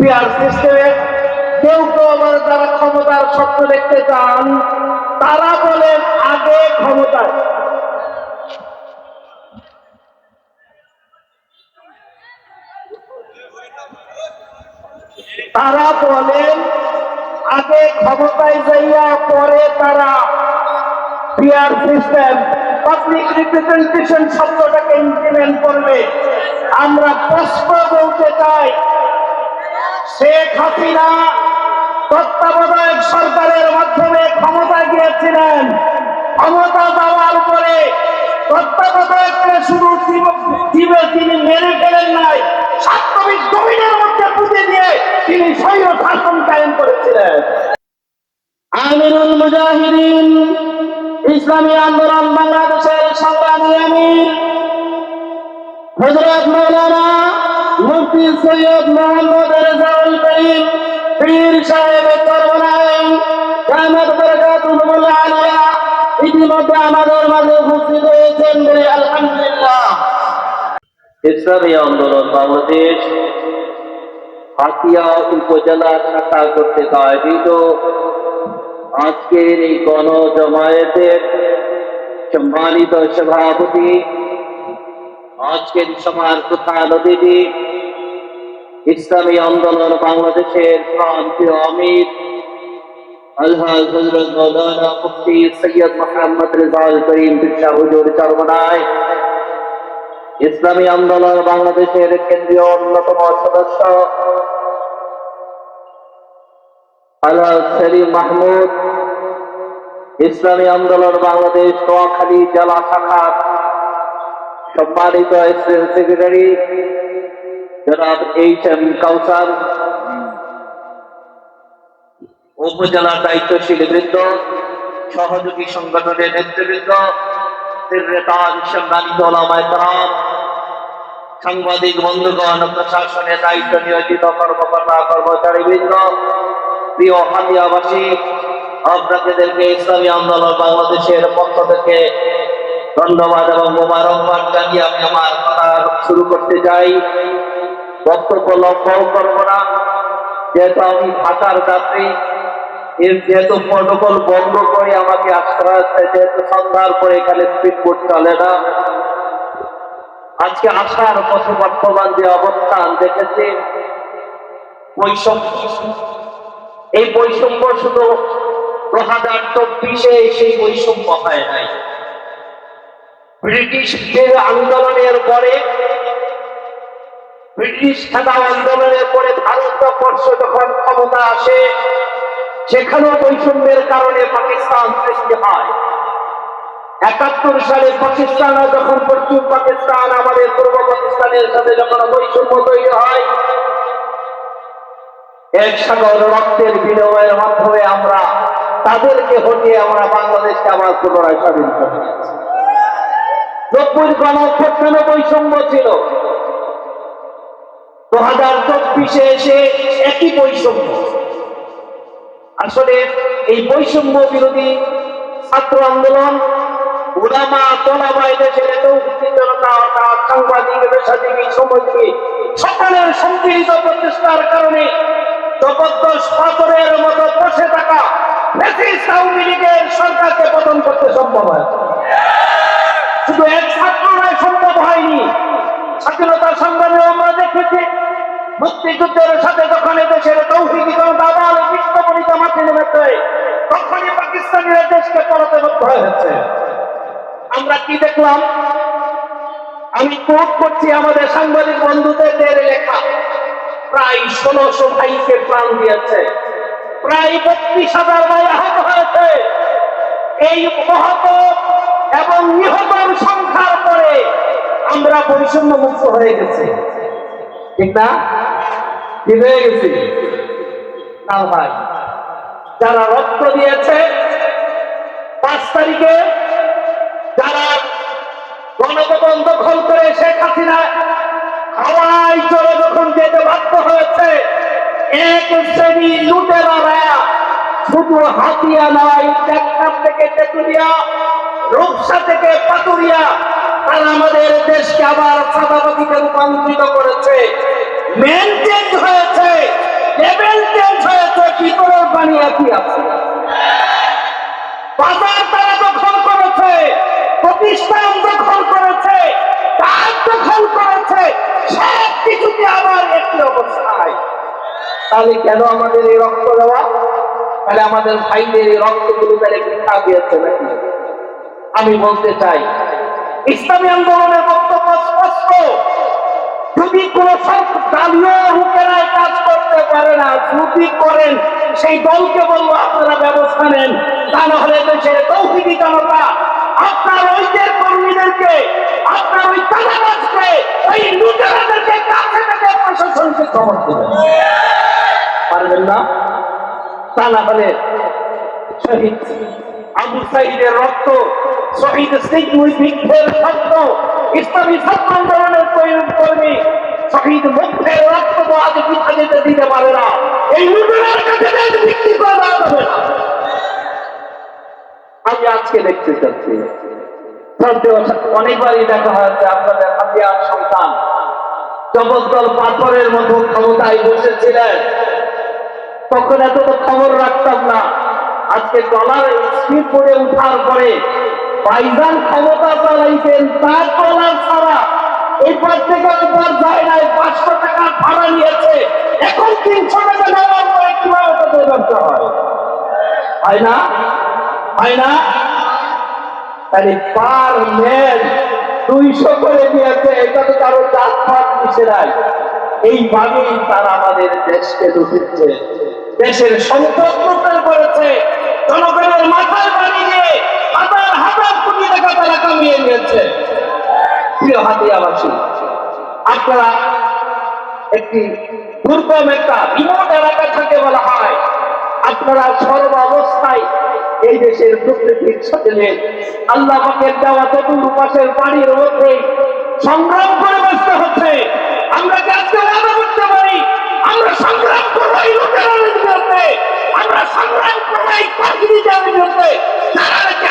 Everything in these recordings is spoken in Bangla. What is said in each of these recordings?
পিয়ার সিস্টেমে কেউ কেউ আবার যারা ক্ষমতার স্বপ্ন দেখতে চান, তারা বলেন আগে ক্ষমতায়। তারা বলেন আগে ক্ষমতায় যাইয়া পরে তারা P R system public representation শব্দটাকে ইমপ্লিমেন্ট করবে। আমরা প্রশ্ন বলতে চাই শেখ হাসিনা তত্ত্বাবধায়ক সরকারের মাধ্যমে ক্ষমতা গিয়েছিলেন। ক্ষমতা দেওয়ার পরে তত্ত্বাবধায়ককে শুধু জীবে তিনি মেরে ফেলেন নাই। সাতবিক জমিনের মধ্যে পুঁতে দিয়ে তিনি স্বৈর শাসন কায়েম করেছিলেন। আমিরুল মুজাহিদিন, ইসলামী আন্দোলন বাংলাদেশের সংগ্রামী আমির। হজরত মৌলানা মুফতি সৈয়দ মোহাম্মদ রেজাউল করিম পীর সাহেব করবনায় কামত বরকাতুল্লাহ আলিয়া ইতিমধ্যে আমাদের মাঝে উপস্থিত হয়েছেন বলে আলহামদুলিল্লাহ। ইসলামী আন্দোলন বাংলাদেশ হাতিয়া উপজেলা শাখা কর্তৃক আয়োজিত আজকের এই গণজমায়েতের সম্মানিত সভাপতি, আজকের সভার প্রধান অতিথি ইসলামী আন্দোলন বাংলাদেশের প্রান্তীয় চরমনায়। ইসলামী আন্দোলন বাংলাদেশের কেন্দ্রীয় অন্যতম সদস্য আলহাজ মাহমুদ। ইসলামী আন্দোলন বাংলাদেশ নোয়াখালী জেলা শাখার সম্মানিত সেক্রেটারি জনাব এইচ এম কাউসার উপজেলা দায়িত্বশীল বৃন্দ, সহযোগী সংগঠনের নেতৃবৃন্দ সাংবাদিক বন্ধুগণ, প্রশাসনের দায়িত্ব নিয়োজিত কর্মকর্তা কর্মচারী বৃন্দ প্রিয় হাতিয়াবাসী, আপনাদেরকে ইসলামী আন্দোলন বাংলাদেশের পক্ষ থেকে ধন্যবাদ এবং মোবারকবাদ জানিয়ে আমি আমার কথা শুরু করতে চাই। বক্তব্য লম্বাও করব না। যেহেতু আমি ঢাকার যাত্রী এর যেহেতু প্রটোকল বন্ধ করে আমাকে আসতে হচ্ছে যেহেতু সন্ধ্যার পরে এখানে স্পিড বোট চলে না। আজকে আসার পথে বর্তমান যে অবস্থান দেখেছি, বৈষম্য। এই বৈষম্য শুধু দু হাজার চব্বিশে সেই বৈষম্য হয় নাই। ব্রিটিশদের আন্দোলনের পরে ব্রিটিশ খেদা আন্দোলনের পরে ভারতবর্ষ যখন ক্ষমতা আসে, সেখানেও বৈষম্যের কারণে পাকিস্তান সৃষ্টি হয়। একাত্তর সালে পাকিস্তান যখন পশ্চিম পাকিস্তান, আমাদের পূর্ব পাকিস্তানের সাথে যখন বৈষম্য তৈরি হয়, এক সাগর রক্তের বিনিময়ের মাধ্যমে আমরা তাদেরকে হটিয়ে আমরা বাংলাদেশকে আবার পুনরায় স্বাধীন করে নিয়েছি নব্বই গণ বৈষম্য ছিল। দু হাজার চব্বিশে এসে একই বৈষম্য। আসলে এই বৈষম্য বিরোধী ছাত্র আন্দোলন উলামা তোলামা এদেশের তৌহিদি জনতা অর্থাৎ সাংবাদিক পেশাজীবী শ্রমজীবী সকলের সম্মিলিত প্রচেষ্টার কারণে জবরদস্ত পাথরের মতো বসে থাকা আওয়ামী লীগের সরকারকে পতন করতে সম্ভব হয়েছে শুধু এক ছাত্র নয়, সম্ভব হয়নি। স্বাধীনতা সংগ্রামে আমরা দেখেছি মুক্তিযুদ্ধের সাথে যখন এদেশের তৌহিদি জনতা আবার বিশ্বপরিতা মাঠে নেমেছে, তখনই পাকিস্তানিরা দেশকে পড়াতে বাধ্য হয়েছে। আমরা কি দেখলাম? আমি কোট করছি আমাদের সাংবাদিক বন্ধুদের লেখা। প্রায় ষোলোশো ভাইকে প্রাণ দিয়েছে। প্রায় বত্রিশ হাজার ভাই আহত হয়েছে। এই মহত এবং নিহতের সংখ্যার পরে আমরা বৈষম্য মুক্ত হয়ে গেছি। ঠিক না? কি হয়ে গেছি? যারা রক্ত দিয়েছে, পাঁচ তারিখে যারা গণভবন দখল করে শেখ হাসিনা হাওয়াই চলে যখন যেতে বাধ্য হয়েছে, এক শ্রেণি লুটেরারা শুধু হাতিয়া নয় টেকনাফ থেকে তেতুলিয়া রূপসা থেকে পাতুরিয়া তারা আমাদের দেশকে আবার সাদাবাদীতে রূপান্তরিত করেছে। অবস্থায়। তাহলে কেন আমাদের এই রক্ত দেওয়া? তাহলে আমাদের ভাইদের এই রক্তগুলো তাহলে বৃথা দিয়েছে নাকি? আমি বলতে চাই, ইসলামী আন্দোলনের বক্তব্য স্পষ্ট। যদি কোন দলীয় কাজ করতে পারে না, যদি করেন, সেই দলকে বলব আপনারা ব্যবস্থা নেন। তা না হলে দেশের তৌহিদি জনতা, আপনার ঐক্যের কর্মীদেরকে, আপনার ওই তালাবাজকে ওই লুটেরাদেরকে কাছে থেকে প্রশাসনকে খবর দেবেন পারবেন না? তা না হলে শহীদ আবু সাইদের রক্ত, শহীদ বৃক্ষের শব্দ ইসলামী ছাত্র আন্দোলনের তৈরি কর্মী শহীদ মুখের রক্ত তো আজ যেতে দিতে পারে না। এই লুটেরার কাছে বিক্রি করে যাবে না। আমি আজকে দেখতে চাচ্ছি অনেকবারই দেখা হয়েছে আপনাদের হাতিয়ার সন্তান। জগদ্দল পাথরের মতো ক্ষমতায় বসেছিলেন। তখন এত তো খবর রাখতাম না। আজকে ডলার স্পিড করে উঠার পরে বাইজান ক্ষমতা চালাইছেন, তার ডলার ছাড়া এপার থেকে ওপার যায় নাই, পাঁচশো টাকা ভাড়া নিয়েছে। এখন তিনশো টাকা ব্যবসা হয়? হয় না? হয় না? তাহলে পার দুইশো করে দিয়েছে, এটা তো কারও জাত পাত মিশে নাই। এইভাবেই তারা আমাদের দেশকে লুটেছে দেশের সম্পদ করেছে, জনগণের মাথায় বাড়ি কোটি টাকা তারা কামিয়ে নিয়েছে প্রিয় হাতিয়াবাসী আপনারা একটি দুর্গম একটা বিমোট এলাকা থাকে বলা হয়, আপনারা সর্ব অবস্থায় এই দেশের প্রকৃতির সাথে আল্লাহ পাকের দেওয়া চতুর্পাশের বাড়ির মধ্যে সংগ্রাম করে বসতে হচ্ছে, আমরা আজকে ওয়াদা করতে পারি, আমরা সংগ্রাম করব এই বিরুদ্ধে আমরা সংগ্রাম করব এই পাখিদের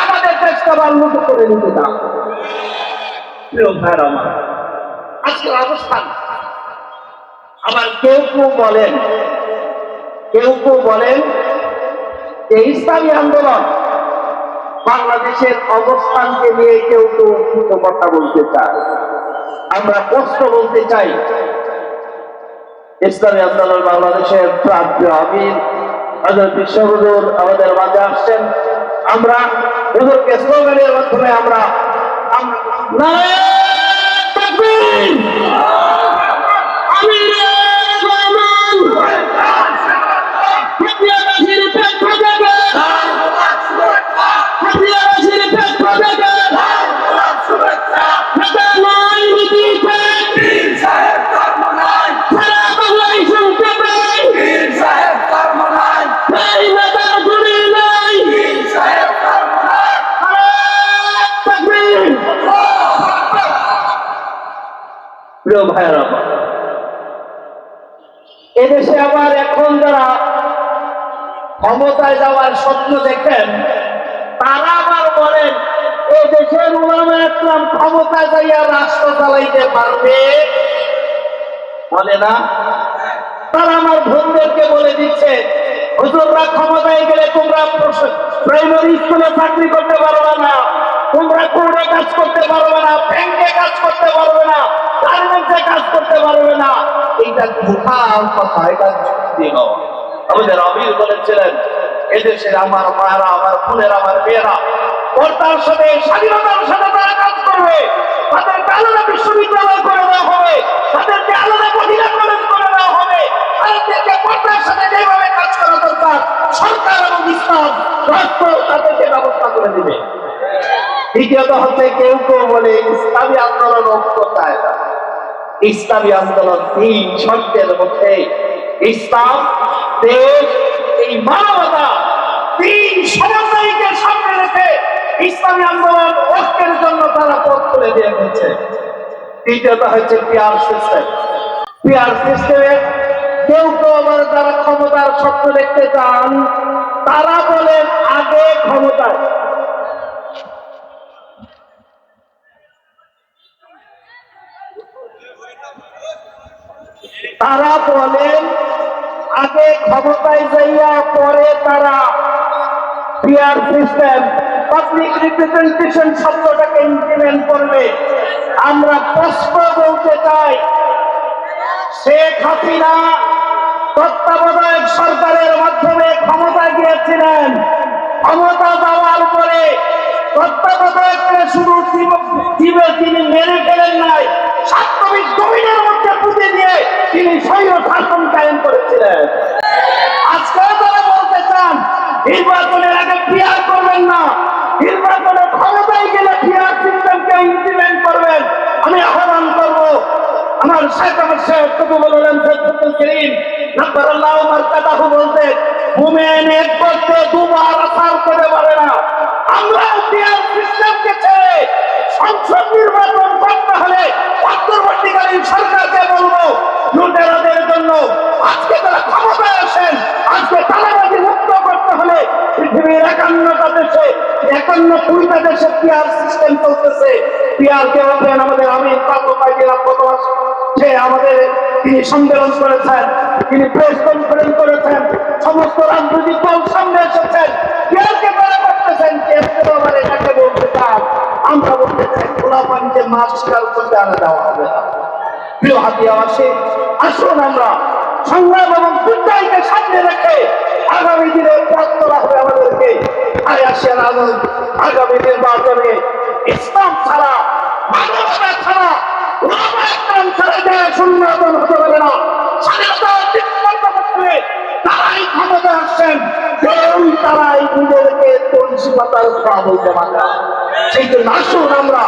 আমাদের কেউ কেউ বলেন ইসলামী আন্দোলন বাংলাদেশের অবস্থানকে নিয়ে কেউ কেউ কথা বলতে চায়। আমরা প্রশ্ন বলতে চাই, ইসলামী আন্দোলন বাংলাদেশের প্রাপ্য আমির হজরত বিশ্বহুজুর আমাদের মাঝে আসছেন। আমরা হুজুরকে স্লোগানের মাধ্যমে আমরা আমরা এদেশে আবার এখন যারা ক্ষমতায় যাওয়ার স্বপ্ন দেখেন, তারা আবার বলেন এই দেশের উলামা ইসলাম ক্ষমতায় যাইয়া রাষ্ট্র চালাইতে পারবে? বলে না। তারা আমার বন্ধুদেরকে বলে দিচ্ছে, হুজুররা ক্ষমতায় গেলে তোমরা প্রাইমারি স্কুলে চাকরি করতে পারবে না। তোমরা কোর্টে কাজ করতে পারবে না, ব্যাংকে কাজ করতে পারবে না, গার্মেন্টসে কাজ করতে পারবে না। এইটা ভুখাল কথা এটা যুক্তি নয় আমাদের অমির বলেছিলেন, এদেশের আমার মায়েরা, আমার বোনেরা, আমার মেয়েরা, কর্তার সাথে, স্বাধীনতার সাথে তারা কাজ করবে। তাদেরকে আলাদা বিশ্ববিদ্যালয় করে দেওয়া হবে। তাদেরকে আলাদা মহিলা কলেজ করে দেওয়া হবে। তাদেরকে কর্তার সাথে যেভাবে কাজ করা দরকার, সরকার এবং ইসলাম রাষ্ট্র তাদেরকে ব্যবস্থা করে দিবে। দ্বিতীয়ত হচ্ছে কেউ কেউ বলে, ইসলামী আন্দোলন ঐক্য ইসলামী আন্দোলন তিন শর্তের মধ্যে। ইসলাম, দেশ, এই মানবতা, তিন সামনে রেখে ইসলামী আন্দোলন ঐক্যের জন্য তারা পথ খুলে দিয়ে গেছে তৃতীয়ত হচ্ছে পিয়ার সিস্টেম। পিয়ার সিস্টেমে কেউ কেউ আবার যারা ক্ষমতার স্বপ্ন দেখতে চান, তারা বলেন, আগে তারা বলেন আগে ক্ষমতায় যাইয়া পরে তারা P R system public representation শব্দটাকে ইমপ্লিমেন্ট করবে। আমরা স্পষ্ট বলতে চাই, শেখ হাসিনা তত্ত্বাবধায়ক সরকারের মাধ্যমে ক্ষমতা গিয়েছিলেন। ক্ষমতা দেওয়ার পরে তত্ত্বাবধায়ককে শুধু জীবে তিনি মেরে ফেলেন নাই সাতবিক জমিনের মধ্যে পুঁতে দিয়ে তিনি স্বৈর শাসন কায়েম করেছিলেন। আজকেও তারা বলতে চান, নির্বাচনের আগে পিয়ার করবেন না? নির্বাচনের ক্ষমতায় গেলে পিয়ার সিস্টেমকে ইমপ্লিমেন্ট করবেন? আমি আহ্বান করব, আমার শেখ আমার শেখ কবু বললেন শেখুল করিম নাম্বার আল্লাহ আমার কাটাহু বলতে মুমেন এক করতে দুবার আসার করে পারে না। আমরা পিয়ার সিস্টেমকে ছেড়ে সংসদ নির্বাচন করতে হলে অন্তর্বর্তীকালীন সরকারকে বলব লুটেরাদের জন্য আজকে তারা ক্ষমতায় আসেন আজকে তালাবাজি মুক্ত করতে হলে পৃথিবীর একান্নটা দেশে, একান্ন কুড়িটা দেশে পিয়ার সিস্টেম চলতেছে। পিয়ার কে হবেন আমাদের আমি সে আমাদের তিনি সম্মেলন করেছেন, তিনি প্রেস কনফারেন্স করেছেন, সমস্ত রাজনৈতিক দল সামনে এসেছেন। পিয়ারকে তারা করতেছেন কে আবার এটাকে বলতে চান। আমরা বলতে চাই খোলা পানিতে মাছ শিকার করতে আনা দেওয়া হবে প্রিয় হাতিয়াবাসী, আসুন আমরা সংগ্রাম এবং দুর্দায়কে সামনে রেখে আগামী দিনে পথ তোলা হবে আমাদেরকে। আয় আসিয়ান আনন্দ আগামী নির্বাচনে ইসলাম ছাড়া, মানবতা ছাড়া ওলামা ছাড়া দেশ উন্নয়ন হতে পারে না স্বাধীনতা করতে তারাই ক্ষমতা আসছেন। কেউ তারাই নিজেদেরকে তুলসীপাতার কথা বলতে পারে না। জন্য আসুন আমরা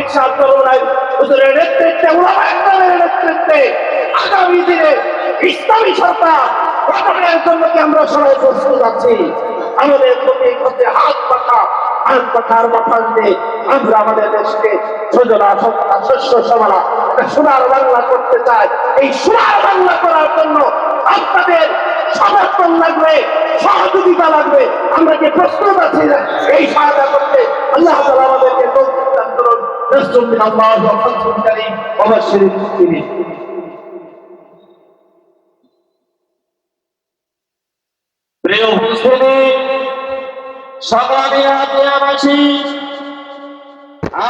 ইচ্ছা করুন হুজুরের নেতৃত্বে ওলামা ইসলামের নেতৃত্বে আগামী দিনে ইসলামী সরকার গঠনের জন্য আমরা সবাই প্রস্তুত আছি? আমাদের প্রতি করতে হাত পাখা, হাত পাখার মাথা দিয়ে আমরা আমাদের দেশকে সজনা সত্তা শস্য করতে চাই। এই সোনার বাংলা করার জন্য আপনাদের সমর্থন লাগবে, সহযোগিতা লাগবে। আমরা কি প্রস্তুত আছি? এই সহায়তা করতে আল্লাহ আমাদেরকে করুন রাসূলুল্লাহ আল্লাহু কারীম ওয়া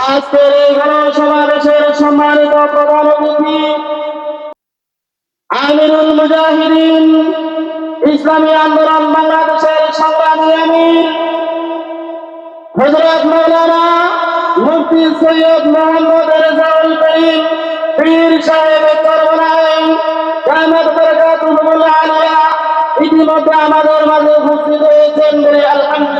আজকের এই গণসমাবেশের সম্মানিত প্রধান অতিথি আমিরুল মুজাহিদিন, ইসলামী আন্দোলন বাংলাদেশের সংগ্রামী আমির হজরত মৌলানা সৈয়দ মোহাম্মদ রেজাউল করিম পীর সাহেব করবনাই রহমত বরকাতুল্লাহ আলিয়া ইতিমধ্যে আমাদের মাঝে উপস্থিত হয়েছেন বলে আলহামদুলিল্লাহ।